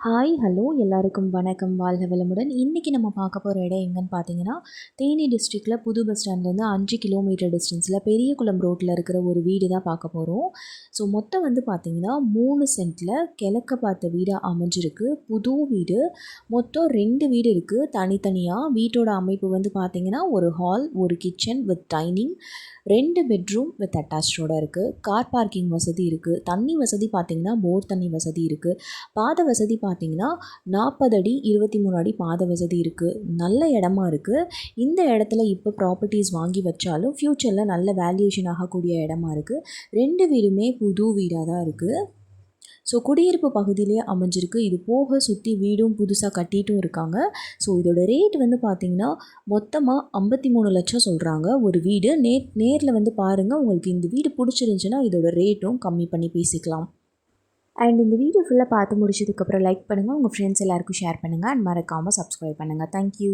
Hi hello எல்லாருக்கும் வணக்கம். வாழ்க வளமுடன். இன்றைக்கி நம்ம பார்க்க போகிற இடம் எங்கன்னு பார்த்தீங்கன்னா தேனி டிஸ்ட்ரிக்டில் புது பஸ் ஸ்டாண்ட்லேருந்து அஞ்சு கிலோமீட்டர் டிஸ்டன்ஸில் பெரியகுளம் ரோட்டில் இருக்கிற ஒரு வீடு தான் பார்க்க போகிறோம் ஸோ மொத்தம் வந்து பார்த்திங்கன்னா மூணு சென்ட்டில் கிழக்க பார்த்த வீடாக அமைஞ்சிருக்கு. புது வீடு. மொத்தம் ரெண்டு வீடு இருக்குது தனித்தனியாக வீட்டோட அமைப்பு வந்து பார்த்திங்கன்னா ஒரு ஹால் ஒரு கிச்சன் வித் டைனிங் ரெண்டு பெட்ரூம் வித் அட்டாச்சோட இருக்குது கார் பார்க்கிங் வசதி இருக்குது தண்ணி வசதி பார்த்திங்கன்னா போர் தண்ணி வசதி இருக்குது பாத வசதி பார்த்திங்கன்னா நாற்பது அடி இருபத்தி மூணு அடி பாத வசதி இருக்குது நல்ல இடமா இருக்குது இந்த இடத்துல இப்போ ப்ராப்பர்ட்டிஸ் வாங்கி வச்சாலும் ஃப்யூச்சரில் நல்ல வேல்யூஷன் ஆகக்கூடிய இடமா இருக்குது ரெண்டு வீடுமே புது வீடாக தான் இருக்குது ஸோ குடியிருப்பு பகுதியிலே அமைஞ்சிருக்கு. இது போக சுற்றி வீடும் புதுசாக கட்டிட்டும் இருக்காங்க. ஸோ இதோட ரேட் வந்து பார்த்திங்கன்னா மொத்தமாக ஐம்பத்தி மூணு லட்சம் சொல்கிறாங்க ஒரு வீடு. நே நேரில் வந்து பாருங்கள் உங்களுக்கு இந்த வீடு பிடிச்சிருந்துச்சின்னா இதோட ரேட்டும் கம்மி பண்ணி பேசிக்கலாம். அண்ட் இந்த வீடியோ ஃபுல்லாக பார்த்து முடிச்சதுக்கப்புறம் லைக் பண்ணுங்கள் உங்கள் ஃப்ரெண்ட்ஸ் எல்லாருக்கும் ஷேர் பண்ணுங்கள் அண்ட் மறக்காமல் சப்ஸ்கிரைப் பண்ணுங்கள் தேங்க்யூ